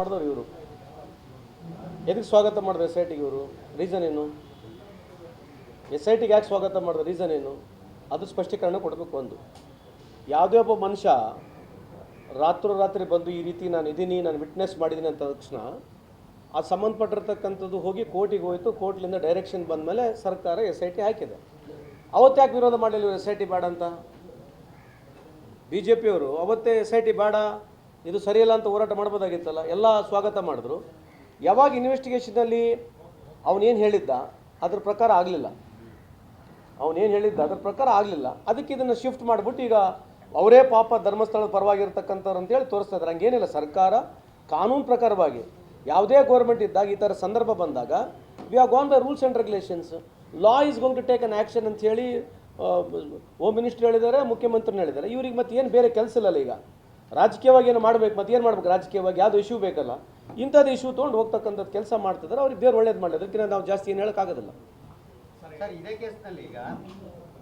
ಮಾಡಿದವ್ರು ಇವರು. ಎದಕ್ಕೆ ಸ್ವಾಗತ ಮಾಡಿದ್ರು ಎಸ್ ಐ ಟಿಗೆ ಇವರು? ರೀಸನ್ ಏನು? ಎಸ್ ಐ ಟಿಗೆ ಯಾಕೆ ಸ್ವಾಗತ ಮಾಡಿದ್ರು? ರೀಸನ್ ಏನು? ಅದು ಸ್ಪಷ್ಟೀಕರಣ ಕೊಡಬೇಕು ಒಂದು. ಯಾವುದೇ ಒಬ್ಬ ಮನುಷ್ಯ ರಾತ್ರೋರಾತ್ರಿ ಬಂದು ಈ ರೀತಿ ನಾನು ಇದ್ದೀನಿ ನಾನು ವಿಟ್ನೆಸ್ ಮಾಡಿದ್ದೀನಿ ಅಂತ ತಕ್ಷಣ ಆ ಸಂಬಂಧಪಟ್ಟಿರ್ತಕ್ಕಂಥದ್ದು ಹೋಗಿ ಕೋರ್ಟಿಗೆ ಹೋಯಿತು, ಕೋರ್ಟ್ಲಿಂದ ಡೈರೆಕ್ಷನ್ ಬಂದ ಮೇಲೆ ಸರ್ಕಾರ ಎಸ್ ಐ ಟಿ ಹಾಕಿದೆ. ಅವತ್ತು ಯಾಕೆ ವಿರೋಧ ಮಾಡಲಿಲ್ಲ ಎಸ್ ಐ ಟಿ ಬೇಡ ಅಂತ? ಬಿ ಜೆ ಪಿಯವರು ಅವತ್ತೇ ಎಸ್ ಐ ಟಿ ಬೇಡ? ಇದು ಸರಿಯಲ್ಲ ಅಂತ ಹೋರಾಟ ಮಾಡ್ಬೋದಾಗಿತ್ತಲ್ಲ, ಎಲ್ಲ ಸ್ವಾಗತ ಮಾಡಿದ್ರು. ಯಾವಾಗ ಇನ್ವೆಸ್ಟಿಗೇಷನಲ್ಲಿ ಅವನೇನು ಹೇಳಿದ್ದ, ಅದ್ರ ಪ್ರಕಾರ ಆಗಲಿಲ್ಲ. ಅವನೇನು ಹೇಳಿದ್ದ, ಅದ್ರ ಪ್ರಕಾರ ಆಗಲಿಲ್ಲ. ಅದಕ್ಕೆ ಇದನ್ನು ಶಿಫ್ಟ್ ಮಾಡಿಬಿಟ್ಟು ಈಗ ಅವರೇ ಪಾಪ ಧರ್ಮಸ್ಥಳದ ಪರವಾಗಿರ್ತಕ್ಕಂಥವ್ರು ಅಂತೇಳಿ ತೋರಿಸ್ತಾ ಇದ್ದಾರೆ. ಹಂಗೇನಿಲ್ಲ, ಸರ್ಕಾರ ಕಾನೂನು ಪ್ರಕಾರವಾಗಿ ಯಾವುದೇ ಗೌರ್ಮೆಂಟ್ ಇದ್ದಾಗ, ಈ ಥರ ಸಂದರ್ಭ ಬಂದಾಗ we are gone by rules and regulations law is going to take an action ಅಂತ ಹೇಳಿ ಹೋಮ್ ಮಿನಿಸ್ಟರ್ ಹೇಳಿದ್ದಾರೆ, ಮುಖ್ಯಮಂತ್ರಿನ ಹೇಳಿದ್ದಾರೆ. ಇವ್ರಿಗೆ ಮತ್ತೆ ಏನು ಬೇರೆ ಕೆಲಸ ಇಲ್ಲ ಈಗ. ರಾಜಕೀಯವಾಗಿ ಏನು ಮಾಡಬೇಕು ಮತ್ತೆ ಏನು ಮಾಡ್ಬೇಕು? ರಾಜಕೀಯವಾಗಿ ಯಾವುದು ಇಶ್ಯೂ ಬೇಕಲ್ಲ? ಇಂಥದ್ದು ಇಶ್ಯೂ ತೊಗೊಂಡು ಹೋಗ್ತಕ್ಕಂಥದ್ದು ಕೆಲಸ ಮಾಡ್ತಿದ್ದಾರೆ ಅವ್ರಿಗೆ ದೇವ್ರು ಒಳ್ಳೇದು ಮಾಡಲಿ. ಅದಕ್ಕಿಂತ ನಾವು ಜಾಸ್ತಿ ಏನು ಹೇಳೋಕ್ಕಾಗೋದಿಲ್ಲ ಸರ್ ಇದೇ ಕೇಸ್ನಲ್ಲಿ ಈಗ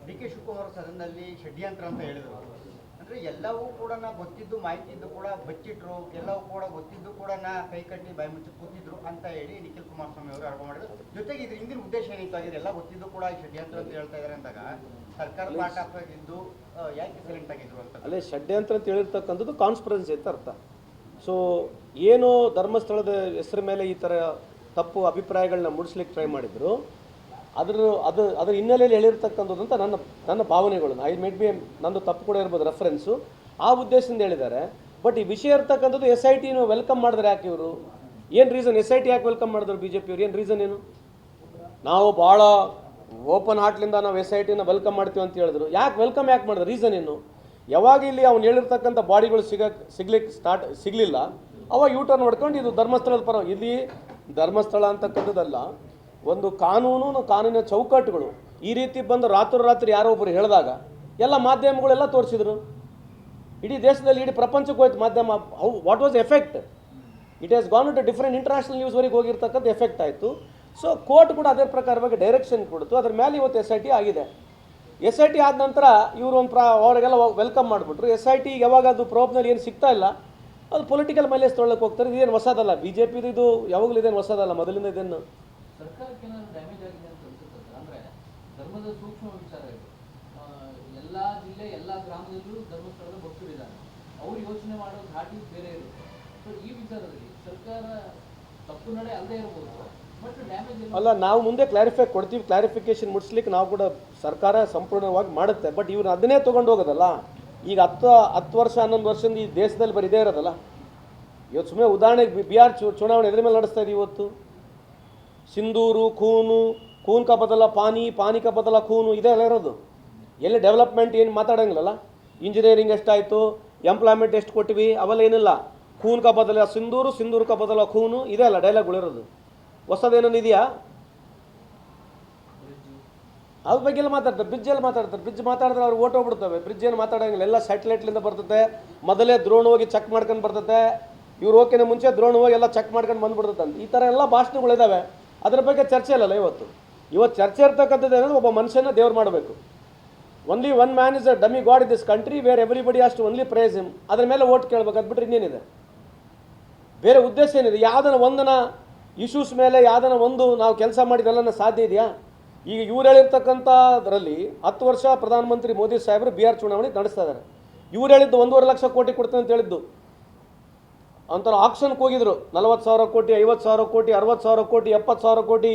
ಡಿ ಕೆ ಶಿವಕುಮಾರ್ ಸದನದಲ್ಲಿ ಷಡ್ಯಂತ್ರ ಅಂತ ಹೇಳಿದ್ರು. ಅಂದ್ರೆ ಎಲ್ಲವೂ ಕೂಡ ಗೊತ್ತಿದ್ದು ಮಾಹಿತಿ ಇದ್ದು ಕೂಡ ಬಚ್ಚಿಟ್ರು ಎಲ್ಲವೂ ಕೂಡ ಗೊತ್ತಿದ್ದು ಕೂಡ ಕೈ ಕಟ್ಟಿ ಬಾಯಿ ಮುಚ್ಚಿ ಕೂತಿದ್ರು ಅಂತ ಹೇಳಿ ನಿಖಿಲ್ ಕುಮಾರಸ್ವಾಮಿ ಅವರು ಆರೋಪ ಮಾಡಿದ್ರು. ಜೊತೆಗೆ ಇದ್ರ ಹಿಂದಿನ ಉದ್ದೇಶ ಏನಿತ್ತು? ಆಗಿದೆ ಎಲ್ಲ ಗೊತ್ತಿದ್ದು ಕೂಡ ಈ ಷಡ್ಯಂತ್ರ ಅಂತ ಹೇಳ್ತಾ ಇದ್ದಾರೆ ಅಂದಾಗ ಸರ್ಕಾರ ಪಾಠ ಇದ್ದು ಅಲ್ಲೇ ಷಡ್ಯಂತ್ರ ಅಂತ ಹೇಳಿರ್ತಕ್ಕಂಥದ್ದು ಕಾನ್ಸ್ಪರೆನ್ಸಿ ಅಂತ ಅರ್ಥ. ಸೊ ಏನು ಧರ್ಮಸ್ಥಳದ ಹೆಸರ ಮೇಲೆ ಈ ಥರ ತಪ್ಪು ಅಭಿಪ್ರಾಯಗಳನ್ನ ಮೂಡಿಸ್ಲಿಕ್ಕೆ ಟ್ರೈ ಮಾಡಿದ್ರು. ಅದ್ರ, ಅದು, ಅದರ ಹಿನ್ನೆಲೆಯಲ್ಲಿ ಹೇಳಿರ್ತಕ್ಕಂಥದ್ದು ಅಂತ ನನ್ನ ನನ್ನ ಭಾವನೆಗಳು. ಐ ಮೇಡ್ ಬಿ ನಂದು ತಪ್ಪು ಕೂಡ ಇರ್ಬೋದು ರೆಫರೆನ್ಸು ಆ ಉದ್ದೇಶದಿಂದ ಹೇಳಿದ್ದಾರೆ. ಬಟ್ ಈ ವಿಷಯ ಇರ್ತಕ್ಕಂಥದ್ದು ಎಸ್ ಐ ಟಿನ ವೆಲ್ಕಮ್ ಮಾಡಿದ್ರೆ ಯಾಕೆ ಇವರು? ಏನು ರೀಸನ್ ಎಸ್ ಐ ಟಿ ಯಾಕೆ ವೆಲ್ಕಮ್ ಮಾಡಿದ್ರು ಬಿ ಜೆ ಪಿಯವರು ಏನು ರೀಸನ್ ಏನು? ನಾವು ಭಾಳ ಓಪನ್ ಹಾರ್ಟ್ಲಿಂದ ನಾವು ಎಸ್ ಐ ಟಿನ ವೆಲ್ಕಮ್ ಮಾಡ್ತೀವಿ ಅಂತ ಹೇಳಿದ್ರು. ಯಾಕೆ ವೆಲ್ಕಮ್ ಯಾಕೆ ಮಾಡಿದ್ರು? ರೀಸನ್ ಏನು? ಯಾವಾಗ ಇಲ್ಲಿ ಅವ್ನು ಹೇಳಿರ್ತಕ್ಕಂಥ ಬಾಡಿಗಳು ಸಿಗ ಸಿಗ್ಲಿಕ್ಕೆ ಸ್ಟಾರ್ಟ್ ಸಿಗಲಿಲ್ಲ, ಅವಾಗ ಯೂ ಟರ್ನ್ ಹೊಡ್ಕೊಂಡು ಇದು ಧರ್ಮಸ್ಥಳದ ಪರ, ಇಲ್ಲಿ ಧರ್ಮಸ್ಥಳ ಅಂತಕ್ಕಂಥದ್ದಲ್ಲ, ಒಂದು ಕಾನೂನು ಕಾನೂನಿನ ಚೌಕಟ್ಟುಗಳು. ಈ ರೀತಿ ಬಂದು ರಾತ್ರೋರಾತ್ರಿ ಯಾರೋ ಒಬ್ಬರು ಹೇಳಿದಾಗ, ಎಲ್ಲ ಮಾಧ್ಯಮಗಳೆಲ್ಲ ತೋರಿಸಿದ್ರು. ಇಡೀ ದೇಶದಲ್ಲಿ, ಇಡೀ ಪ್ರಪಂಚಕ್ಕೆ ಹೋಯ್ತು ಮಾಧ್ಯಮ. How what was effect it has gone to different international ನ್ಯೂಸ್ವರೆಗೆ ಹೋಗಿರ್ತಕ್ಕಂಥ ಎಫೆಕ್ಟ್ ಆಯಿತು. ಸೊ ಕೋರ್ಟ್ ಕೂಡ ಅದೇ ಪ್ರಕಾರವಾಗಿ ಡೈರೆಕ್ಷನ್ ಕೊಡ್ತು. ಅದ್ರ ಮೇಲೆ ಇವತ್ತು ಎಸ್ ಐ ಟಿ ಆಗಿದೆ. ಎಸ್ ಐ ಟಿ ಆದ ನಂತರ ಇವರು ಒಂದು ಪ್ರಾ, ಅವರಿಗೆಲ್ಲ ವೆಲ್ಕಮ್ ಮಾಡಿಬಿಟ್ರು. ಎಸ್ ಐ ಟಿ ಯಾವಾಗ ಅದು ಪ್ರೋಬ್ನಲ್ಲಿ ಏನು ಸಿಗ್ತಾ ಇಲ್ಲ, ಅದು ಪೊಲಿಟಿಕಲ್ ಮೈಲೇಜ್ ತೊಗೊಳಕ್ಕೆ ಹೋಗ್ತಾರೆ. ಇದೇನು ಹೊಸದಲ್ಲ? ಬಿ ಜೆ ಪಿದು ಇದು ಯಾವಾಗಲೂ ಇದೇನು ಹೊಸದಲ್ಲ? ಮೊದಲಿಂದ ಇದೇನು? ಧರ್ಮದ ಸರ್ಕಾರ ತಪ್ಪು ನಡೆ ಅಲ್ಲದೆ ಎಲ್ಲ ಅಲ್ಲ, ನಾವು ಮುಂದೆ ಕ್ಲಾರಿಫೈ ಕೊಡ್ತೀವಿ ಕ್ಲಾರಿಫಿಕೇಶನ್ ಮುಡಿಸ್ಲಿಕ್ಕೆ ನಾವು ಕೂಡ ಸರ್ಕಾರ ಸಂಪೂರ್ಣವಾಗಿ ಮಾಡುತ್ತೆ. ಬಟ್ ಇವ್ರು ಅದನ್ನೇ ತೊಗೊಂಡು ಹೋಗೋದಲ್ಲ. ಈಗ ಹತ್ತು ಹತ್ತು ವರ್ಷ, ಹನ್ನೊಂದು ವರ್ಷದಿಂದ ಈ ದೇಶದಲ್ಲಿ ಬರೀದೇ ಇರೋದಲ್ಲ. ಇವತ್ತು ಸುಮ್ಮನೆ ಉದಾಹರಣೆಗೆ ಬಿಹಾರ್ ಚು, ಚುನಾವಣೆ ಎದ್ರ ಮೇಲೆ ನಡೆಸ್ತಾ ಇದೀವಿ ಇವತ್ತು? ಸಿಂಧೂರು, ಖೂನು, ಖೂನ್ ಕಾ ಬದಲ ಪಾನಿ ಪಾನಿ ಬದಲ ಖೂನು, ಇದೇ ಎಲ್ಲ ಇರೋದು. ಎಲ್ಲಿ ಡೆವಲಪ್ಮೆಂಟ್ ಏನು ಮಾತಾಡಂಗಿಲ್ಲಲ್ಲ? ಇಂಜಿನಿಯರಿಂಗ್ ಎಷ್ಟಾಯಿತು? ಎಂಪ್ಲಾಯ್ಮೆಂಟ್ ಎಷ್ಟು ಕೊಟ್ಟಿವಿ ಅವೆಲ್ಲ ಏನಿಲ್ಲ. ಖೂನ್ ಕಾ ಬದಲ ಸಿಂಧೂರು ಸಿಂಧೂರು ಕಾ ಬದಲ ಖೂನು, ಇದೇ ಅಲ್ಲ ಡೈಲಾಗ್ಗಳಿರೋದು ಹೊಸದೇನೋ ಇದೆಯಾ ಅದ್ರ ಬಗ್ಗೆ ಎಲ್ಲ ಮಾತಾಡ್ತಾರೆ ಬ್ರಿಡ್ಜಲ್ಲಿ ಮಾತಾಡ್ತಾರೆ. ಬ್ರಿಡ್ಜ್ ಮಾತಾಡಿದ್ರೆ ಅವ್ರು ಓಟ್ ಹೋಗ್ಬಿಡ್ತವೆ. ಬ್ರಿಡ್ಜ್ ಏನು ಮಾತಾಡಂಗಿಲ್ಲ, ಎಲ್ಲ ಸ್ಯಾಟಲೈಟ್ಲಿಂದ ಬರ್ತದೆ ಮೊದಲೇ ದ್ರೋಣ ಹೋಗಿ ಚೆಕ್ ಮಾಡ್ಕೊಂಡು ಬರ್ತದೆ ಇವ್ರು ಓಕೆನ ಮುಂಚೆ ದ್ರೋಣ ಹೋಗಿ ಎಲ್ಲ ಚೆಕ್ ಮಾಡ್ಕೊಂಡು ಬಂದ್ಬಿಡ್ತದೆ ಅಂತ. ಈ ಥರ ಎಲ್ಲ ಭಾಷಣಗಳಿದ್ದಾವೆ ಅದ್ರ ಬಗ್ಗೆ ಚರ್ಚೆ ಇಲ್ಲಲ್ಲ ಇವತ್ತು? ಇವತ್ತು ಚರ್ಚೆ ಇರ್ತಕ್ಕಂಥದ್ದು ಏನಂದ್ರೆ ಒಬ್ಬ ಮನುಷ್ಯನ ದೇವ್ರು ಮಾಡಬೇಕು. Only one man is a dummy god in this country where everybody ಅಷ್ಟು ಓನ್ಲಿ ಪ್ರೈಸ್ ಹಿಮ್ ಅದ್ರ ಮೇಲೆ ಓಟ್ ಕೇಳ್ಬೇಕು, ಅದ್ಬಿಟ್ರೆ ಇನ್ನೇನಿದೆ? ಬೇರೆ ಉದ್ದೇಶ ಏನಿದೆ? ಯಾವ್ದನ್ನ ಒಂದನ ಇಶ್ಯೂಸ್ ಮೇಲೆ ಯಾವ್ದನ ಒಂದು ನಾವು ಕೆಲಸ ಮಾಡಿದೆಲ್ಲ ಸಾಧ್ಯ ಇದೆಯಾ? ಈಗ ಇವ್ರು ಹೇಳಿರ್ತಕ್ಕಂಥದ್ರಲ್ಲಿ ಹತ್ತು ವರ್ಷ ಪ್ರಧಾನಮಂತ್ರಿ ಮೋದಿ ಸಾಹೇಬರು ಬಿಹಾರ್ ಚುನಾವಣೆ ನಡೆಸ್ತಾ ಇದ್ದಾರೆ. ಇವ್ರು ಹೇಳಿದ್ದು ಒಂದೂವರೆ ಲಕ್ಷ ಕೋಟಿ ಕೊಡ್ತೇನೆ ಅಂತ ಹೇಳಿದ್ದು. ಅಂತರ ಆಕ್ಷನ್ಗೆ ಹೋಗಿದ್ರು. ನಲವತ್ತು ಸಾವಿರ ಕೋಟಿ, ಐವತ್ತು ಸಾವಿರ ಕೋಟಿ, ಅರವತ್ತು ಸಾವಿರ ಕೋಟಿ, ಎಪ್ಪತ್ತು ಸಾವಿರ ಕೋಟಿ,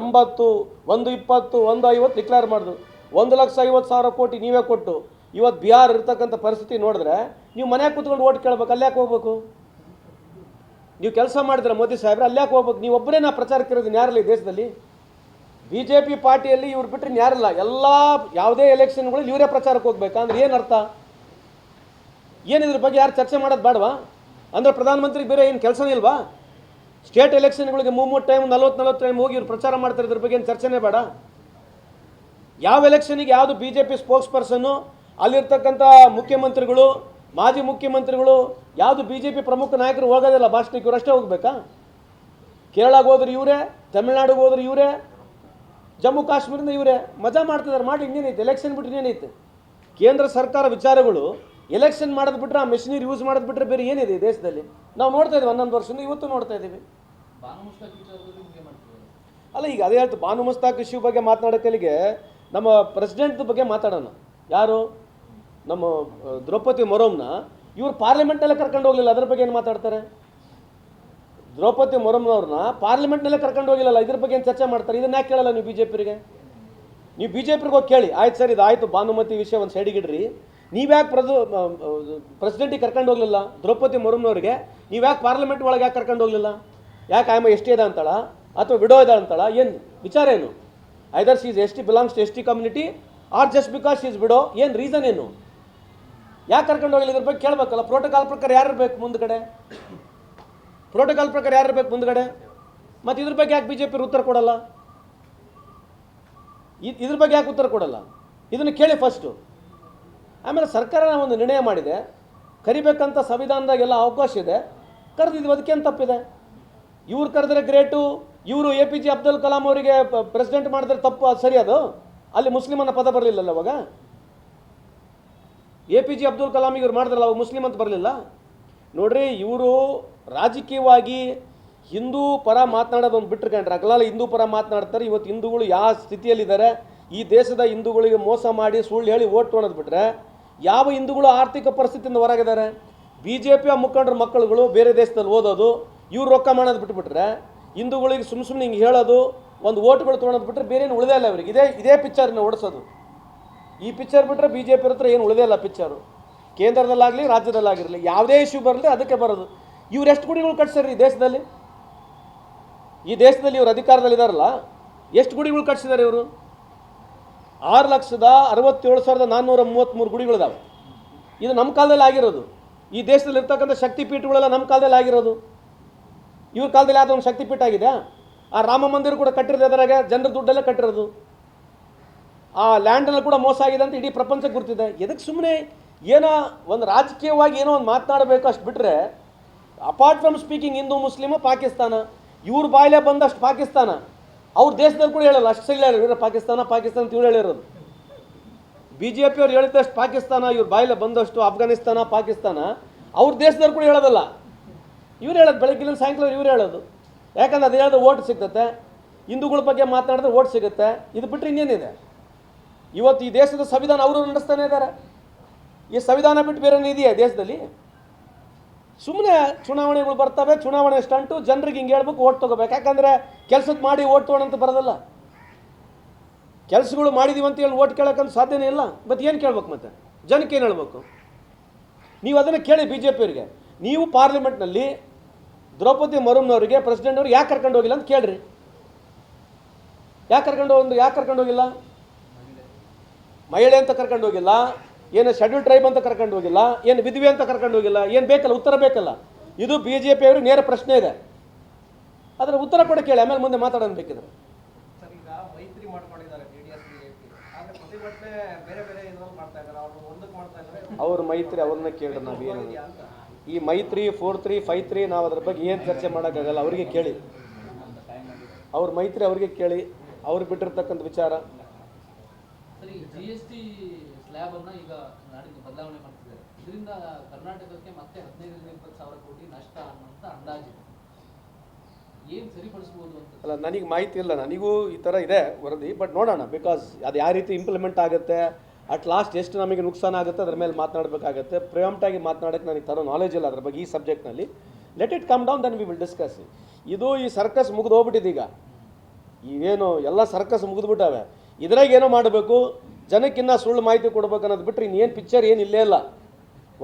ಎಂಬತ್ತು, ಒಂದು ಇಪ್ಪತ್ತು, ಒಂದು ಐವತ್ತು ಡಿಕ್ಲೇರ್ ಮಾಡಿದ್ರು. ಒಂದು ಲಕ್ಷ ಐವತ್ತು ಸಾವಿರ ಕೋಟಿ ನೀವೇ ಕೊಟ್ಟು. ಇವತ್ತು ಬಿಹಾರ್ ಇರ್ತಕ್ಕಂಥ ಪರಿಸ್ಥಿತಿ ನೋಡಿದ್ರೆ ನೀವು ಮನೆಗೆ ಕೂತ್ಕೊಂಡು ಓಟ್ ಕೇಳ್ಬೇಕು ಅಲ್ಯಾಕೆ ಹೋಗ್ಬೇಕು? ನೀವು ಕೆಲಸ ಮಾಡಿದ್ರೆ ಮೋದಿ ಸಾಹೇಬ್ರೆ ಅಲ್ಯಾಕೆ ಹೋಗ್ಬೇಕು? ನೀವು ಒಬ್ಬರೇ ನಾ ಪ್ರಚಾರಕ್ಕೆ ಇರೋದು ನ್ಯಾರಲ್ಲಿ ದೇಶದಲ್ಲಿ? ಬಿ ಜೆ ಪಿ ಪಾರ್ಟಿಯಲ್ಲಿ ಇವ್ರು ಬಿಟ್ಟರೆ ಯಾರಿಲ್ಲ ಎಲ್ಲ ಯಾವುದೇ ಎಲೆಕ್ಷನ್ಗಳಲ್ಲಿ ಇವರೇ ಪ್ರಚಾರಕ್ಕೆ ಹೋಗ್ಬೇಕಾ? ಅಂದ್ರೆ ಏನು ಅರ್ಥ? ಏನು ಇದ್ರ ಬಗ್ಗೆ ಯಾರು ಚರ್ಚೆ ಮಾಡೋದು ಬೇಡವಾ? ಅಂದ್ರೆ ಪ್ರಧಾನಮಂತ್ರಿ ಬೇರೆ ಏನು ಕೆಲಸನೇ ಇಲ್ವಾ? ಸ್ಟೇಟ್ ಎಲೆಕ್ಷನ್ಗಳಿಗೆ ಮೂವತ್ತು ಟೈಮ್, ನಲ್ವತ್ತು ನಲ್ವತ್ತು ಟೈಮ್ ಹೋಗಿ ಇವ್ರು ಪ್ರಚಾರ ಮಾಡ್ತಾರೆ, ಇದ್ರ ಬಗ್ಗೆ ಏನು ಚರ್ಚೆನೇ ಬೇಡ? ಯಾವ ಎಲೆಕ್ಷನಿಗೆ ಯಾವುದು ಬಿ ಜೆ ಪಿ ಸ್ಪೋಕ್ಸ್ ಪರ್ಸನ್ನು ಅಲ್ಲಿರ್ತಕ್ಕಂಥ ಮುಖ್ಯಮಂತ್ರಿಗಳು ಮಾಜಿ ಮುಖ್ಯಮಂತ್ರಿಗಳು ಯಾವುದು ಬಿ ಜೆ ಪಿ ಪ್ರಮುಖ ನಾಯಕರು ಹೋಗೋದಿಲ್ಲ ಭಾಷಣಕ್ಕೆ ಇವರಷ್ಟೇ ಅಷ್ಟೇ ಹೋಗ್ಬೇಕಾ? ಕೇರಳಗೆ ಹೋದ್ರೆ ಇವರೇ ತಮಿಳ್ನಾಡಿಗೆ ಹೋದ್ರೆ ಇವರೇ ಜಮ್ಮು ಕಾಶ್ಮೀರದಿಂದ ಇವರೇ ಮಜಾ ಮಾಡ್ತಿದ್ದಾರೆ ಮಾಡಿ ಇನ್ನೇನೈತೆ ಎಲೆಕ್ಷನ್ ಬಿಟ್ಟು ಇನ್ನೇನೈತೆ? ಕೇಂದ್ರ ಸರ್ಕಾರ ವಿಚಾರಗಳು ಎಲೆಕ್ಷನ್ ಮಾಡೋದು ಬಿಟ್ರೆ ಆ ಮೆಷಿನರಿ ಯೂಸ್ ಮಾಡೋದು ಬಿಟ್ರೆ ಬೇರೆ ಏನಿದೆ ಈ ದೇಶದಲ್ಲಿ? ನಾವು ನೋಡ್ತಾ ಇದ್ದೀವಿ ಹನ್ನೊಂದು ವರ್ಷದಿಂದ ಇವತ್ತು ನೋಡ್ತಾ ಇದ್ದೀವಿ ಅಲ್ಲ ಈಗ ಅದೇ ಹೇಳ್ತು ಬಾನು ಮುಸ್ತಾಕ್ ಇಶ್ಯೂ ಬಗ್ಗೆ ಮಾತನಾಡೋಕಲ್ಲಿಗೆ ನಮ್ಮ ಪ್ರೆಸಿಡೆಂಟ್ ಬಗ್ಗೆ ಮಾತಾಡೋಣ. ಯಾರು? ನಮ್ಮ ದ್ರೌಪದಿ ಮೊರಮ್ನ ಇವರು ಪಾರ್ಲಿಮೆಂಟ್ನಲ್ಲೇ ಕರ್ಕೊಂಡು ಹೋಗಲಿಲ್ಲ. ಅದ್ರ ಬಗ್ಗೆ ಏನು ಮಾತಾಡ್ತಾರೆ? ದ್ರೌಪದಿ ಮೊರಮ್ನವ್ರನ್ನ ಪಾರ್ಲಿಮೆಂಟ್ನಲ್ಲೇ ಕರ್ಕೊಂಡು ಹೋಗಿಲ್ಲಲ್ಲ ಇದ್ರ ಬಗ್ಗೆ ಏನು ಚರ್ಚೆ ಮಾಡ್ತಾರೆ? ಇದನ್ನ ಯಾಕೆ ಕೇಳಲ್ಲ ನೀವು ಬಿ ಜೆ ಪಿರಿಗೆ ನೀವು ಬಿ ಜೆ ಪಿಗೆ ಹೋಗಿ ಕೇಳಿ. ಆಯ್ತು ಸರ್ ಇದು ಆಯಿತು ಭಾನುಮತಿ ವಿಷಯ ಒಂದು ಸೈಡಿಗಿಡ್ರಿ ನೀವ್ಯಾಕೆ ಪ್ರದು ಪ್ರೆಸಿಡೆಂಟಿಗೆ ಕರ್ಕೊಂಡು ಹೋಗಲಿಲ್ಲ? ದ್ರೌಪದಿ ಮುರ್ಮುನವ್ರಿಗೆ ನೀವ್ಯಾಕೆ ಪಾರ್ಲಿಮೆಂಟ್ ಒಳಗೆ ಯಾಕೆ ಕರ್ಕೊಂಡು ಹೋಗಲಿಲ್ಲ? ಯಾಕೆ ಆಯ್ಮ ಎಸ್ ಟಿ ಇದೆ ಅಂತಾಳ? ಅಥವಾ ವಿಡೋ ಇದೆ ಅಂತಾಳ? ಏನು ವಿಚಾರ ಏನು? Either is S T belongs to S T community or just because she's widow ಏನು ರೀಸನ್ ಏನು? ಯಾಕೆ ಕರ್ಕೊಂಡು ಹೋಗಲಿ? ಇದ್ರ ಬಗ್ಗೆ ಕೇಳಬೇಕಲ್ಲ. ಪ್ರೋಟೋಕಾಲ್ ಪ್ರಕಾರ ಯಾರು ಬೇಕು ಮುಂದ್ಗಡೆ ಪ್ರೋಟೋಕಾಲ್ ಪ್ರಕಾರ ಯಾರು ಬೇಕು ಮುಂದ್ಗಡೆ ಮತ್ತು ಇದ್ರ ಬಗ್ಗೆ ಯಾಕೆ ಬಿ ಜೆ ಪಿ ಉತ್ತರ ಕೊಡಲ್ಲ? ಇದ್ರ ಬಗ್ಗೆ ಯಾಕೆ ಉತ್ತರ ಕೊಡಲ್ಲ? ಇದನ್ನು ಕೇಳಿ ಫಸ್ಟು ಆಮೇಲೆ ಸರ್ಕಾರ ಒಂದು ನಿರ್ಣಯ ಮಾಡಿದೆ. ಕರಿಬೇಕಂತ ಸಂವಿಧಾನದಾಗೆಲ್ಲ ಅವಕಾಶ ಇದೆ. ಕರೆದಿದ್ವಿ ಅದಕ್ಕೇನು ತಪ್ಪಿದೆ? ಇವ್ರು ಕರೆದ್ರೆ ಗ್ರೇಟು ಇವರು A P J Abdul Kalam ಅವರಿಗೆ ಪ್ರೆಸಿಡೆಂಟ್ ಮಾಡಿದ್ರೆ ತಪ್ಪು, ಅದು ಸರಿ ಅದು? ಅಲ್ಲಿ ಮುಸ್ಲಿಮನ ಪದ ಬರಲಿಲ್ಲಲ್ಲ ಅವಾಗ? A P J Abdul Kalam ಇವ್ರು ಮಾಡಿದ್ರಲ್ಲ ಅವಾಗ ಮುಸ್ಲಿಂ ಅಂತ ಬರಲಿಲ್ಲ. ನೋಡ್ರಿ, ಇವರು ರಾಜಕೀಯವಾಗಿ ಹಿಂದೂ ಪರ ಮಾತನಾಡೋದೊಂದು ಬಿಟ್ಟರೆ ಕಂಡ್ರೆ ಅಗಲಾಲ ಹಿಂದೂ ಪರ ಮಾತನಾಡ್ತಾರೆ. ಇವತ್ತು ಹಿಂದೂಗಳು ಯಾವ ಸ್ಥಿತಿಯಲ್ಲಿದ್ದಾರೆ? ಈ ದೇಶದ ಹಿಂದೂಗಳಿಗೆ ಮೋಸ ಮಾಡಿ ಸುಳ್ಳು ಹೇಳಿ ಓಟ್ ತೊಗೊಳೋದು ಬಿಟ್ಟರೆ ಯಾವ ಹಿಂದೂಗಳು ಆರ್ಥಿಕ ಪರಿಸ್ಥಿತಿಯಿಂದ ಹೊರಗಿದ್ದಾರೆ? ಬಿ ಜೆ ಪಿಯ ಮುಖಂಡರ ಮಕ್ಕಳುಗಳು ಬೇರೆ ದೇಶದಲ್ಲಿ ಓದೋದು, ಇವ್ರು ರೊಕ್ಕ ಮಾಡೋದು ಬಿಟ್ಬಿಟ್ರೆ ಹಿಂದೂಗಳಿಗೆ ಸುಮ್ಮ ಸುಮ್ಮನೆ ಹಿಂಗೆ ಹೇಳೋದು, ಒಂದು ಓಟ್ಗಳು ತೊಗೊಳೋದು ಬಿಟ್ಟರೆ ಬೇರೆ ಏನು ಉಳಿದೇ ಇಲ್ಲ ಅವರಿಗೆ ಇದೇ ಇದೇ ಪಿಕ್ಚರ್ನ ಓಡಿಸೋದು. ಈ ಪಿಕ್ಚರ್ ಬಿಟ್ಟರೆ ಬಿ ಜೆ ಪಿ ಹತ್ರ ಏನು ಉಳಿದೇ ಇಲ್ಲ ಪಿಕ್ಚರು ಕೇಂದ್ರದಲ್ಲಾಗಲಿ, ರಾಜ್ಯದಲ್ಲಾಗಿರಲಿ, ಯಾವುದೇ ಇಶ್ಯೂ ಬರಲಿ ಅದಕ್ಕೆ ಬರೋದು. ಇವ್ರು ಎಷ್ಟು ಗುಡಿಗಳು ಕಟ್ಸ್ಯಾರ ಈ ದೇಶದಲ್ಲಿ? ಈ ದೇಶದಲ್ಲಿ ಇವರು ಅಧಿಕಾರದಲ್ಲಿದ್ದಾರಲ್ಲ ಎಷ್ಟು ಗುಡಿಗಳು ಕಟ್ಸಿದ್ದಾರೆ ಇವರು? ಆರು ಲಕ್ಷದ ಅರವತ್ತೇಳು ಸಾವಿರದ ನಾನ್ನೂರ ಮೂವತ್ತ್ಮೂರು ಗುಡಿಗಳಿದಾವೆ. ಇದು ನಮ್ಮ ಕಾಲದಲ್ಲಿ ಆಗಿರೋದು. ಈ ದೇಶದಲ್ಲಿ ಇರ್ತಕ್ಕಂಥ ಶಕ್ತಿಪೀಠಗಳೆಲ್ಲ ನಮ್ಮ ಕಾಲದಲ್ಲಿ ಆಗಿರೋದು. ಇವ್ರ ಕಾಲದಲ್ಲಿ ಯಾವುದೋ ಒಂದು ಶಕ್ತಿ ಪೀಠ ಆಗಿದೆ ಆ ರಾಮ ಮಂದಿರ ಕೂಡ ಕಟ್ಟಿರೋದು ಅದರಾಗ ಜನರ ದುಡ್ಡಲ್ಲೇ ಕಟ್ಟಿರೋದು. ಆ ಲ್ಯಾಂಡಲ್ಲಿ ಕೂಡ ಮೋಸ ಆಗಿದೆ ಅಂತ ಇಡೀ ಪ್ರಪಂಚಕ್ಕೆ ಗುರ್ತಿದೆ. ಎದಕ್ಕೆ ಸುಮ್ಮನೆ ಏನೋ ಒಂದು ರಾಜಕೀಯವಾಗಿ ಏನೋ ಒಂದು ಮಾತನಾಡಬೇಕು ಅಷ್ಟು ಬಿಟ್ಟರೆ ಅಪಾರ್ಟ್ ಫ್ರಮ್ ಸ್ಪೀಕಿಂಗ್ ಹಿಂದೂ, ಮುಸ್ಲಿಮ, ಪಾಕಿಸ್ತಾನ, ಇವ್ರ ಬಾಯಿಲೆ ಬಂದಷ್ಟು ಪಾಕಿಸ್ತಾನ. ಅವ್ರ ದೇಶದಲ್ಲಿ ಕೂಡ ಹೇಳಲ್ಲ, ಅಷ್ಟು ಸರಿ ಹೇಳಿದ್ರು ಪಾಕಿಸ್ತಾನ ಪಾಕಿಸ್ತಾನ ಇವ್ರು ಹೇಳಿರೋದು. ಬಿ ಜೆ ಪಿ ಅವ್ರು ಹೇಳಿದಷ್ಟು ಪಾಕಿಸ್ತಾನ, ಇವ್ರ ಬಾಯಿಲೆ ಬಂದಷ್ಟು ಅಫ್ಘಾನಿಸ್ತಾನ ಪಾಕಿಸ್ತಾನ. ಅವ್ರ ದೇಶದವ್ರು ಕೂಡ ಹೇಳೋದಲ್ಲ. ಇವ್ರು ಹೇಳೋದು ಬೆಳಗ್ಗಿನ ಸಾಯಂಕಾಲ ಇವ್ರು ಹೇಳೋದು. ಯಾಕಂದ್ರೆ ಅದು ಹೇಳಿದ್ರೆ ಓಟ್ ಸಿಗ್ತತೆ. ಹಿಂದೂಗಳ ಬಗ್ಗೆ ಮಾತನಾಡಿದ್ರೆ ಓಟ್ ಸಿಗುತ್ತೆ. ಇದು ಬಿಟ್ಟರೆ ಇನ್ನೇನಿದೆ? ಇವತ್ತು ಈ ದೇಶದ ಸಂವಿಧಾನ ಅವರು ನಡೆಸ್ತಾನೆ ಇದ್ದಾರೆ. ಈ ಸಂವಿಧಾನ ಬಿಟ್ಟು ಬೇರೆ ಇದೆಯಾ ದೇಶದಲ್ಲಿ? ಸುಮ್ಮನೆ ಚುನಾವಣೆಗಳು ಬರ್ತವೆ, ಚುನಾವಣೆ ಸ್ಟಂಟು, ಜನರಿಗೆ ಹಿಂಗೆ ಹೇಳ್ಬೇಕು, ಓಟ್ ತೊಗೋಬೇಕು. ಯಾಕಂದರೆ ಕೆಲಸಕ್ಕೆ ಮಾಡಿ ಓಟ್ ತೊಗೊಳಂತ ಬರೋದಲ್ಲ. ಕೆಲಸಗಳು ಮಾಡಿದೀವಿ ಅಂತ ಹೇಳಿ ಓಟ್ ಕೇಳೋಕ್ಕಂತ ಸಾಧ್ಯನೇ ಇಲ್ಲ. ಮತ್ತು ಏನು ಕೇಳ್ಬೇಕು ಮತ್ತೆ? ಜನಕ್ಕೆ ಏನು ಹೇಳ್ಬೇಕು? ನೀವು ಅದನ್ನು ಕೇಳಿ ಬಿ ಜೆ ಪಿಯವರಿಗೆ ನೀವು ಪಾರ್ಲಿಮೆಂಟ್ನಲ್ಲಿ ದ್ರೌಪದಿ ಮುರ್ಮುನವರಿಗೆ, ಪ್ರೆಸಿಡೆಂಟ್ ಅವ್ರಿಗೆ ಯಾಕೆ ಕರ್ಕೊಂಡು ಹೋಗಿಲ್ಲ ಅಂತ ಕೇಳ್ರಿ. ಯಾಕೆ ಕರ್ಕೊಂಡು ಒಂದು ಯಾಕೆ ಕರ್ಕೊಂಡು ಹೋಗಿಲ್ಲ? ಮಹಿಳೆ ಅಂತ ಕರ್ಕೊಂಡು ಹೋಗಿಲ್ಲ ಏನು ಶೆಡ್ಯೂಲ್ ಟ್ರೈಬ್ ಅಂತ ಕರ್ಕೊಂಡು ಹೋಗಿಲ್ಲ ಏನು ವಿಧವೆ ಅಂತ ಕರ್ಕೊಂಡು ಹೋಗಿಲ್ಲ ಏನು ಬೇಕಲ್ಲ ಉತ್ತರ ಬೇಕಲ್ಲ. ಇದು ಬಿ ಜೆ ಪಿಯವ್ರಿಗೆ ನೇರ ಪ್ರಶ್ನೆ ಇದೆ. ಅದರ ಉತ್ತರ ಕೂಡ ಕೇಳಿ ಆಮೇಲೆ ಮುಂದೆ ಮಾತಾಡೋಣ ಬೇಕಿದ್ರೆ. ಅವ್ರು ಮೈತ್ರಿ ಅವ್ರನ್ನ ಕೇಳಿ ನಾವು ಏನು ಈ ಮೈತ್ರಿ ಫೋರ್ ತ್ರೀ ಫೈವ್ ತ್ರೀ ನಾವು ಅದ್ರ ಬಗ್ಗೆ ಏನು ಚರ್ಚೆ ಮಾಡೋಕ್ಕಾಗಲ್ಲ ಅವರಿಗೆ ಕೇಳಿ. ಅವ್ರ ಮೈತ್ರಿ ಅವ್ರಿಗೆ ಕೇಳಿ ಅವ್ರು ಬಿಟ್ಟಿರ್ತಕ್ಕಂಥ ವಿಚಾರ. ಜಿ ಎಸ್ ಸ್ಲ್ಯಾಬ್ ಅನ್ನ ಈಗ ನಾಡಿದ್ದು ಬದಲಾವಣೆ ಮಾಡ್ತಿದ್ದಾರೆ. ಇದರಿಂದ ಕರ್ನಾಟಕಕ್ಕೆ ಮತ್ತೆ ಹದಿನೈದರಿಂದ ಇಪ್ಪತ್ತು ಸಾವಿರ ಕೋಟಿ ನಷ್ಟ ಅನ್ನುವಂಥ ಅಂದಾಜಿದೆ ಅಲ್ಲ, ನನಗೆ ಮಾಹಿತಿ ಇಲ್ಲ. ನನಗೂ ಈ ಥರ ಇದೆ ವರದಿ, ಬಟ್ ನೋಡೋಣ. ಬಿಕಾಸ್ ಅದು ಯಾವ ರೀತಿ ಇಂಪ್ಲಿಮೆಂಟ್ ಆಗುತ್ತೆ ಅಟ್ ಲಾಸ್ಟ್ ಎಷ್ಟು ನಮಗೆ ನುಕ್ಸಾನ ಆಗುತ್ತೆ, ಅದ್ರ ಮೇಲೆ ಮಾತನಾಡಬೇಕಾಗತ್ತೆ. ಆಗಿ ಮಾತನಾಡೋಕ್ಕೆ ನನಗೆ ಥರ ನಾಲೆಜ್ ಇಲ್ಲ ಅದ್ರ ಬಗ್ಗೆ ಈ ಸಬ್ಜೆಕ್ಟ್ನಲ್ಲಿ let it come down then we will discuss ಇದು ಈ ಸರ್ಕಸ್ ಮುಗಿದು ಹೋಗ್ಬಿಟ್ಟಿದೀಗ ಈಗೇನು ಎಲ್ಲ ಸರ್ಕಸ್ ಮುಗಿದ್ಬಿಟ್ಟವೆ. ಇದ್ರಾಗ ಏನೋ ಮಾಡಬೇಕು, ಜನಕ್ಕಿನ್ನ ಸುಳ್ಳು ಮಾಹಿತಿ ಕೊಡ್ಬೇಕು ಅನ್ನೋದು ಬಿಟ್ಟರೆ ಇನ್ನೇನು ಪಿಕ್ಚರ್ ಏನು ಇಲ್ಲೇ ಇಲ್ಲ.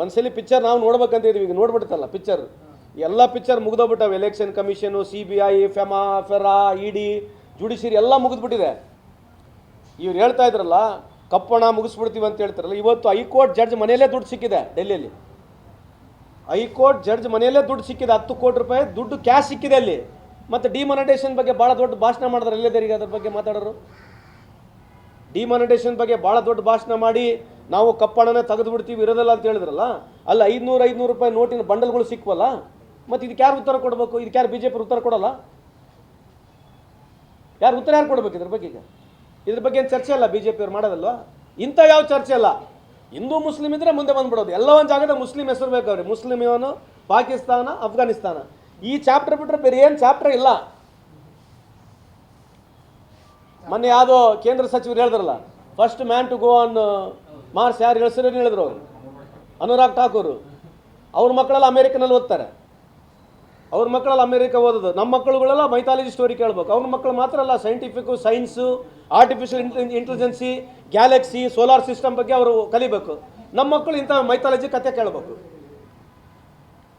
ಒಂದ್ಸಲಿ ಪಿಕ್ಚರ್ ನಾವು ನೋಡ್ಬೇಕಂತ ಇದೀವಿ, ಈಗ ನೋಡ್ಬಿಡ್ತಲ್ಲ ಪಿಕ್ಚರ್ ಎಲ್ಲ picture ಮುಗ್ದೋಗ್ಬಿಟ್ಟವೆ election commission C B I FEMA FERA E D judiciary ಎಲ್ಲ ಮುಗಿದ್ಬಿಟ್ಟಿದೆ. ಇವ್ರು ಹೇಳ್ತಾ ಇದ್ರಲ್ಲ ಕಪ್ಪಣ ಮುಗಿಸ್ಬಿಡ್ತೀವಿ ಅಂತ ಹೇಳ್ತಾರಲ್ಲ, ಇವತ್ತು ಹೈಕೋರ್ಟ್ ಜಡ್ಜ್ ಮನೆಯಲ್ಲೇ ದುಡ್ಡು ಸಿಕ್ಕಿದೆ ಡೆಲ್ಲಿಯಲ್ಲಿ. ಹೈಕೋರ್ಟ್ ಜಡ್ಜ್ ಮನೆಯಲ್ಲೇ ದುಡ್ಡು ಸಿಕ್ಕಿದೆ, ಹತ್ತು ಕೋಟಿ ರೂಪಾಯಿ ದುಡ್ಡು ಕ್ಯಾಶ್ ಸಿಕ್ಕಿದೆ ಅಲ್ಲಿ. ಮತ್ತು ಡಿಮಾನಿಟೇಷನ್ ಬಗ್ಗೆ ಭಾಳ ದೊಡ್ಡ ಭಾಷಣ ಮಾಡಿದ್ರೆ ಎಲ್ಲೇ ಅದ್ರ ಬಗ್ಗೆ ಮಾತಾಡೋರು? ಡಿಮಾನಿಟೇಷನ್ ಬಗ್ಗೆ ಭಾಳ ದೊಡ್ಡ ಭಾಷಣ ಮಾಡಿ ನಾವು ಕಪ್ಪಣನ ತೆಗೆದು ಬಿಡ್ತೀವಿ ಇರೋದಲ್ಲ ಅಂತ ಹೇಳಿದ್ರಲ್ಲ? ಅಲ್ಲಿ, ಐದುನೂರು ಐದುನೂರು ರೂಪಾಯಿ ನೋಟಿನ ಬಂಡಲ್ಗಳು ಸಿಕ್ವಲ್ಲ? ಮತ್ತು ಇದಕ್ಕೆ ಯಾರು ಉತ್ತರ ಕೊಡಬೇಕು? ಇದಕ್ಕೆ ಯಾರು ಬಿ ಜೆ ಪಿ ಉತ್ತರ ಕೊಡಲ್ಲ? ಯಾರು ಉತ್ತರ ಯಾರು ಕೊಡಬೇಕು ಇದ್ರ ಬಗ್ಗೆ ಈಗ? ಇದ್ರ ಬಗ್ಗೆ ಏನು ಚರ್ಚೆ ಅಲ್ಲ ಬಿ ಜೆ ಪಿಯವ್ರು ಮಾಡೋದಲ್ವಾ? ಇಂಥ ಯಾವ ಚರ್ಚೆ ಅಲ್ಲ. ಹಿಂದೂ ಮುಸ್ಲಿಂ ಇದ್ರೆ ಮುಂದೆ ಬಂದ್ಬಿಡೋದು. ಎಲ್ಲ ಒಂದು ಜಾಗದ ಮುಸ್ಲಿಂ ಹೆಸರು ಬೇಕು ಅವ್ರಿಗೆ. ಮುಸ್ಲಿಂ ಇವನು ಪಾಕಿಸ್ತಾನ, ಅಫ್ಘಾನಿಸ್ತಾನ. ಈ ಚಾಪ್ಟರ್ ಬಿಟ್ಟರೆ ಬೇರೆ ಏನು ಚಾಪ್ಟರ್ ಇಲ್ಲ. ಮೊನ್ನೆ ಯಾವುದೋ ಕೇಂದ್ರ ಸಚಿವರು ಹೇಳಿದ್ರಲ್ಲ first man to go on Mars ಯಾರು ಹೆಸರು ಹೇಳಿದ್ರು ಅವರು? ಅನುರಾಗ್ ಠಾಕೂರ್. ಅವ್ರ ಮಕ್ಕಳೆಲ್ಲ ಅಮೇರಿಕನಲ್ಲಿ ಓದ್ತಾರೆ. ಅವ್ರ ಮಕ್ಕಳೆಲ್ಲ ಅಮೇರಿಕ ಓದೋದು. ನಮ್ಮ ಮಕ್ಕಳುಗಳೆಲ್ಲ ಮೈಥಾಲಜಿ ಸ್ಟೋರಿ ಕೇಳಬೇಕು. ಅವ್ರ ಮಕ್ಕಳು ಮಾತ್ರ ಅಲ್ಲ scientific science artificial intelligence galaxy solar system ಬಗ್ಗೆ ಅವರು ಕಲಿಬೇಕು. ನಮ್ಮ ಮಕ್ಕಳು ಇಂಥ ಮೈಥಾಲಜಿ ಕತೆ ಕೇಳಬೇಕು.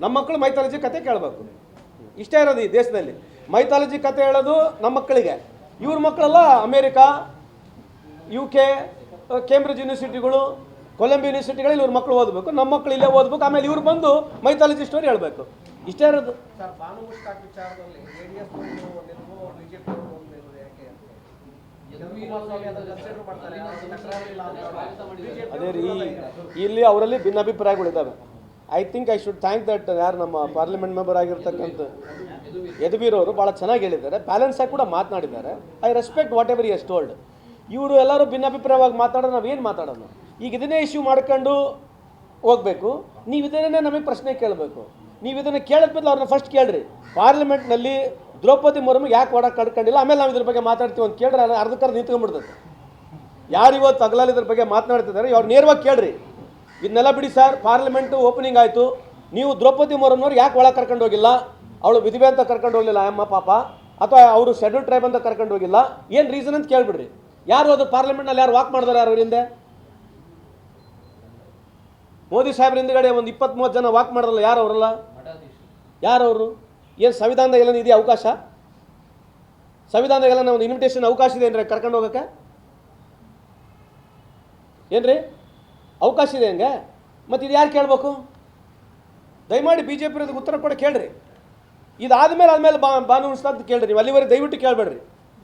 ನಮ್ಮ ಮಕ್ಕಳು ಮೈಥಾಲಜಿ ಕತೆ ಕೇಳಬೇಕು. ಇಷ್ಟೇ ಇರೋದು ಈ ದೇಶದಲ್ಲಿ. ಮೈಥಾಲಜಿ ಕತೆ ಹೇಳೋದು ನಮ್ಮ ಮಕ್ಕಳಿಗೆ. ಇವ್ರ ಮಕ್ಕಳೆಲ್ಲ ಅಮೇರಿಕಾ ಯು ಕೆ ಕೇಂಬ್ರಿಡ್ಜ್ ಯೂನಿವರ್ಸಿಟಿಗಳು ಕೊಲಂಬಿಯಾ ಯೂನಿವರ್ಸಿಟಿಗಳಲ್ಲಿ ಇವ್ರ ಮಕ್ಕಳು ಓದಬೇಕು. ನಮ್ಮ ಮಕ್ಕಳು ಇಲ್ಲೇ ಓದಬೇಕು. ಆಮೇಲೆ ಇವ್ರು ಬಂದು ಮೈಥಾಲಜಿ ಸ್ಟೋರಿ ಹೇಳಬೇಕು. ಇಷ್ಟೇ ಇರೋದು. ಅದೇ ರೀ ಇಲ್ಲಿ ಅವರಲ್ಲಿ ಭಿನ್ನಾಭಿಪ್ರಾಯಗಳಿದ್ದಾವೆ. I think I should thank that ಯಾರು ನಮ್ಮ ಪಾರ್ಲಿಮೆಂಟ್ ಮೆಂಬರ್ ಆಗಿರ್ತಕ್ಕಂಥ ಯದುವೀರ್ ಭಾಳ ಚೆನ್ನಾಗಿ ಹೇಳಿದ್ದಾರೆ. ಬ್ಯಾಲೆನ್ಸ್ ಆಗಿ ಕೂಡ ಮಾತನಾಡಿದ್ದಾರೆ. I respect whatever is told ಇವರು ಎಲ್ಲರೂ ಭಿನ್ನಾಭಿಪ್ರಾಯವಾಗಿ ಮಾತಾಡೋ ನಾವು ಏನು ಮಾತಾಡೋಣ ಈಗ ಇದನ್ನೇ ಇಶ್ಯೂ ಮಾಡ್ಕೊಂಡು ಹೋಗಬೇಕು. ನೀವು ಇದನ್ನೇ ನಮಗೆ ಪ್ರಶ್ನೆ ಕೇಳಬೇಕು. ನೀವು ಇದನ್ನು ಕೇಳಿದ ಬದಲು ಅವ್ರನ್ನ ಫಸ್ಟ್ ಕೇಳ್ರಿ. ಪಾರ್ಲಿಮೆಂಟ್ನಲ್ಲಿ ದ್ರೌಪದಿ ಮುರ್ಮು ಯಾಕೆ ಒಡ ಕಡ್ಕೊಂಡಿಲ್ಲ? ಆಮೇಲೆ ನಾವು ಇದ್ರ ಬಗ್ಗೆ ಮಾತಾಡ್ತೀವಿ ಅಂತ ಕೇಳ್ರಿ ಅರ್ಧ ಅರ್ಧಕ್ಕರ್ಧ ನಿಂತ್ಕೊಂಡ್ಬಿಡ್ತದೆ. ಯಾರು ಇವತ್ತು ಹಗಲಲ್ಲಿ ಇದ್ರ ಬಗ್ಗೆ ಮಾತನಾಡ್ತಿದ್ದಾರೆ? ಅವ್ರು ನೇರವಾಗಿ ಕೇಳ್ರಿ. ಇದನ್ನೆಲ್ಲ ಬಿಡಿ ಸರ್ ಪಾರ್ಲಿಮೆಂಟು ಓಪನಿಂಗ್ ಆಯಿತು. ನೀವು ದ್ರೌಪದಿ ಮುರ್ಮುನವ್ರು ಯಾಕೆ ಒಳಗೆ ಕರ್ಕೊಂಡು ಹೋಗಿಲ್ಲ? ಅವಳು ವಿಧಿವೆ ಅಂತ ಕರ್ಕೊಂಡು ಹೋಗಲಿಲ್ಲ ಅಮ್ಮ ಪಾಪ. ಅಥವಾ ಅವರು ಶೆಡ್ಯೂಲ್ ಟ್ರೈಬ್ ಅಂತ ಕರ್ಕೊಂಡು ಹೋಗಿಲ್ಲ. ಏನು ರೀಸನ್ ಅಂತ ಕೇಳ್ಬಿಡ್ರಿ. ಯಾರು ಅದು ಪಾರ್ಲಿಮೆಂಟ್ನಲ್ಲಿ ಯಾರು ವಾಕ್ ಮಾಡಿದಾರೆ ಯಾರು ಹಿಂದೆ ಮೋದಿ ಸಾಹೇಬ್ರ ಹಿಂದ್ಗಡೆ ಒಂದು ಇಪ್ಪತ್ತ್ ಮೂವತ್ತು ಜನ ವಾಕ್ ಮಾಡಿದ್ರಲ್ಲ ಯಾರು ಅವರಲ್ಲ? ಯಾರವರು ಏನು ಸಂವಿಧಾನದಾಗೆಲ್ಲ ಇದೆಯಾ ಅವಕಾಶ? ಸಂವಿಧಾನದಾಗೆಲ್ಲ ಒಂದು ಇನ್ವಿಟೇಷನ್ ಅವಕಾಶ ಇದೆ ಏನ್ರಿ ಕರ್ಕೊಂಡು ಹೋಗಕ್ಕೆ? ಏನ್ರಿ? ಅವಕಾಶ ಇದೆ ಹಂಗೆ? ಮತ್ತು ಇದು ಯಾರು ಕೇಳಬೇಕು? ದಯಮಾಡಿ ಬಿ ಜೆ ಪಿ ಉತ್ತರ ಕೊಡೋಕೆ ಕೇಳ್ರಿ. ಇದಾದ್ಮೇಲೆ ಆದ್ಮೇಲೆ ಬಾ ಬಾನು ಅಂತ ಕೇಳ್ರಿ ನೀವು. ಅಲ್ಲಿವರೆಗೆ ದಯವಿಟ್ಟು ಕೇಳಬೇಡ್ರಿ.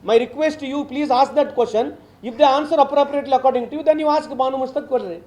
My request you please ask that question if the answer appropriately according to then ನೀವು ಆಸ್ಕ್ ಬಾನು ಮುಸ್ತಕ್ ಕೊಡ್ರಿ